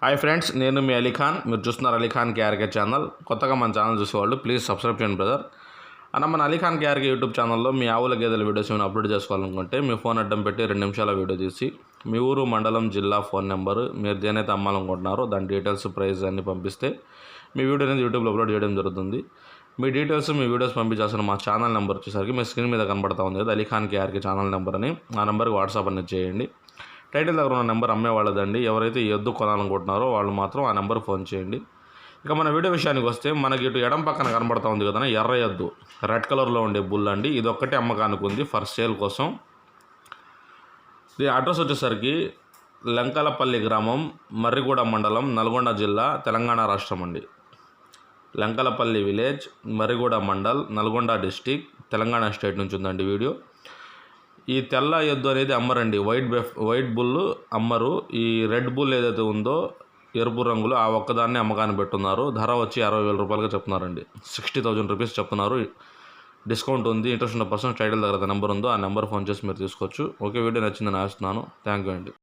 Hi friends నేను మీ అలీఖాన్ మీరు చూస్తున్నారు అలీఖాన్ కేఆర్కే ఛానల్. కొత్తగా మన ఛానల్ చూసేవాళ్ళు ప్లీజ్ సబ్స్క్రైబ్ చేయండి బ్రదర్ అన్న మన అలీఖాన్ కేఆర్కే యూట్యూబ్ ఛానల్లో మీ ఆవుల గేదెల వీడియోస్ ఏమైనా అప్లోడ్ చేసుకోవాలనుకుంటే మీ ఫోన్ అడ్డం పెట్టి రెండు నిమిషాల వీడియో తీసి మీ ఊరు మండలం జిల్లా ఫోన్ నెంబర్ మీరు దేనైతే అమ్మాలనుకుంటున్నారో దాని డీటెయిల్స్ ప్రైస్ అన్ని పంపిస్తే మీ వీడియో అనేది యూట్యూబ్లో అప్లోడ్ చేయడం జరుగుతుంది. మీ డీటెయిల్స్ మీ వీడియోస్ పంపించాల్సిన మా ఛానల్ నెంబర్ వచ్చేసరికి మీ స్క్రీన్ మీద కనబడతా ఉంది అలీఖాన్ కేఆర్కే ఛానల్ నెంబర్ అని. ఆ నెంబర్కి వాట్సాప్ అనేది చేయండి. టైటిల్ దగ్గర ఉన్న నెంబర్ అమ్మేవాళ్ళదండి ఎవరైతే ఈ ఎద్దు కొనాలనుకుంటున్నారో వాళ్ళు మాత్రం ఆ నెంబర్ ఫోన్ చేయండి. ఇక మన వీడియో విషయానికి వస్తే మనకి ఇటు ఎడం పక్కన కనబడతా ఉంది కదా ఎర్ర ఎద్దు. రెడ్ కలర్లో ఉండే బుల్ అండి. ఇది ఒక్కటే అమ్మకానికి ఉంది ఫర్ సేల్ కోసం. దీని అడ్రస్ వచ్చేసరికి లంకలపల్లి గ్రామం మర్రిగూడ మండలం నల్గొండ జిల్లా తెలంగాణ రాష్ట్రం అండి. Lankalapalli village Marriguda mandal Nalgonda district Telangana state నుంచి ఉందండి వీడియో. ఈ తెల్ల ఎద్దు అనేది అమ్మరండి. వైట్ బెఫ్ వైట్ బుల్ అమ్మరు. ఈ రెడ్ బుల్ ఏదైతే ఉందో ఎరుపు రంగులో ఆ ఒక్కదాన్ని అమ్మకాన్ని పెట్టున్నారు. ధర వచ్చి అరవై వేల రూపాయలుగా చెప్తున్నారండి. సిక్స్టీ థౌజండ్ రూపీస్ చెప్తున్నారు. డిస్కౌంట్ ఉంది. ఇంట్రెస్ట్ ఉన్న పర్సన్ టైటిల్ దగ్గర నెంబర్ ఉందో ఆ నెంబర్ ఫోన్ చేసి మీరు తీసుకోవచ్చు. ఓకే వీడియో నచ్చిందని ఆశిస్తున్నాను. థ్యాంక్ యూ అండి.